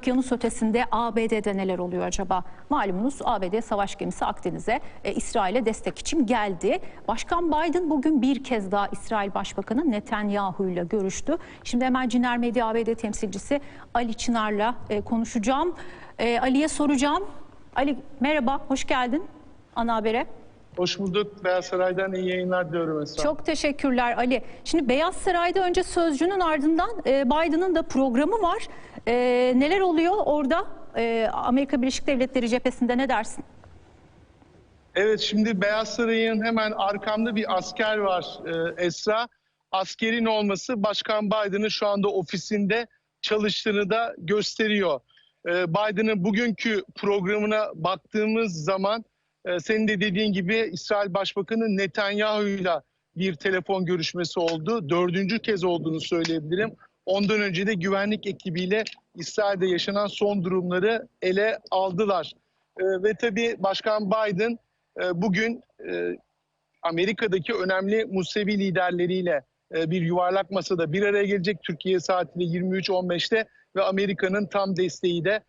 Okyanus ötesinde ABD'de neler oluyor acaba? Malumunuz ABD savaş gemisi Akdeniz'e e, İsrail'e destek için geldi. Başkan Biden bugün bir kez daha İsrail Başbakanı Netanyahu ile görüştü. Şimdi hemen Ciner Medya ABD temsilcisi Ali Çınar'la e, konuşacağım. E, Ali'ye soracağım. Ali merhaba, hoş geldin ana habere. Hoş bulduk. Beyaz Saray'dan iyi yayınlar diliyorum Esra. Çok teşekkürler Ali. Şimdi Beyaz Saray'da önce sözcünün ardından e, Biden'ın da programı var. E, neler oluyor orada? E, Amerika Birleşik Devletleri cephesinde ne dersin? Evet şimdi Beyaz Saray'ın hemen arkamda bir asker var e, Esra. Askerin olması Başkan Biden'ın şu anda ofisinde çalıştığını da gösteriyor. E, Biden'ın bugünkü programına baktığımız zaman e, senin de dediğin gibi İsrail Başbakanı Netanyahu'yla bir telefon görüşmesi oldu. Dördüncü kez olduğunu söyleyebilirim. Ondan önce de güvenlik ekibiyle İsrail'de yaşanan son durumları ele aldılar. E, ve tabii Başkan Biden e, bugün e, Amerika'daki önemli Musevi liderleriyle e, bir yuvarlak masada bir araya gelecek. Türkiye saatiyle 23.15'te ve Amerika'nın tam desteği de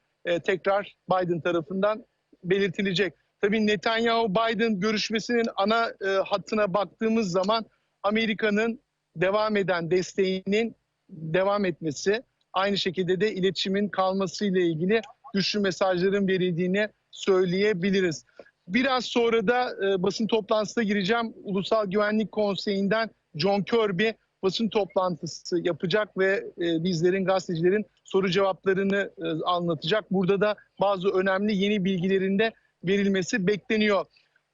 tekrar Biden tarafından belirtilecek. Tabii Netanyahu-Biden görüşmesinin ana e, hattına baktığımız zaman Amerika'nın devam eden desteğinin devam etmesi, aynı şekilde de iletişimin kalmasıyla ilgili güçlü mesajların verildiğini söyleyebiliriz. Biraz sonra da e, basın toplantısına gireceğim. Ulusal Güvenlik Konseyi'nden John Kirby basın toplantısı yapacak ve e, bizlerin, gazetecilerin soru cevaplarını e, anlatacak. Burada da bazı önemli yeni bilgilerin de verilmesi bekleniyor.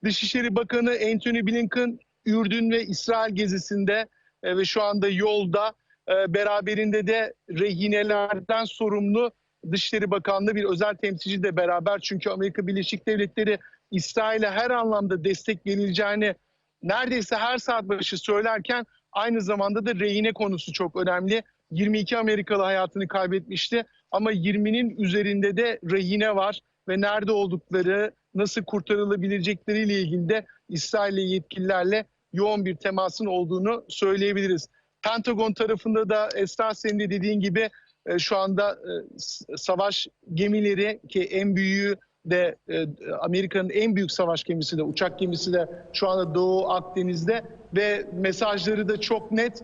Dışişleri Bakanı Anthony Blinken Ürdün ve İsrail gezisinde e, ve şu anda yolda e, beraberinde de rehinelerden sorumlu Dışişleri Bakanlığı bir özel temsilci de beraber. Çünkü Amerika Birleşik Devletleri İsrail'e her anlamda destek verileceğini neredeyse her saat başı söylerken aynı zamanda da rehine konusu çok önemli. 22 Amerikalı hayatını kaybetmişti ama 20'nin üzerinde de rehine var ve nerede oldukları, nasıl kurtarılabilecekleriyle ilgili de İsrail yetkililerle yoğun bir temasın olduğunu söyleyebiliriz. Pentagon tarafında da Esra senin de dediğin gibi e, şu anda e, savaş gemileri ki en büyüğü de e, Amerika'nın en büyük savaş gemisi de uçak gemisi de şu anda Doğu Akdeniz'de ve mesajları da çok net.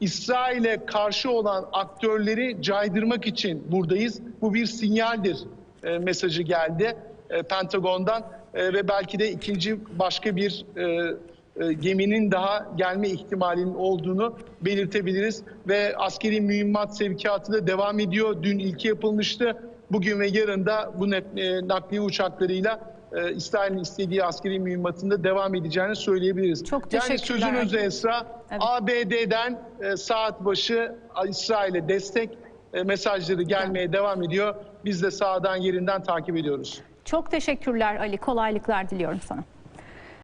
İsrail'e karşı olan aktörleri caydırmak için buradayız. Bu bir sinyaldir e, mesajı geldi e, Pentagon'dan e, ve belki de ikinci başka bir e, e, geminin daha gelme ihtimalinin olduğunu belirtebiliriz. Ve askeri mühimmat sevkiyatı da devam ediyor. Dün ilki yapılmıştı. Bugün ve yarın da bu ne- e, nakliye uçaklarıyla e, İsrail'in istediği askeri mühimmatında devam edeceğini söyleyebiliriz. Çok Yani teşekkürler. sözün özü Esra, Evet. ABD'den e, saat başı İsrail'e destek mesajları gelmeye devam ediyor. Biz de sağdan yerinden takip ediyoruz. Çok teşekkürler Ali. Kolaylıklar diliyorum sana.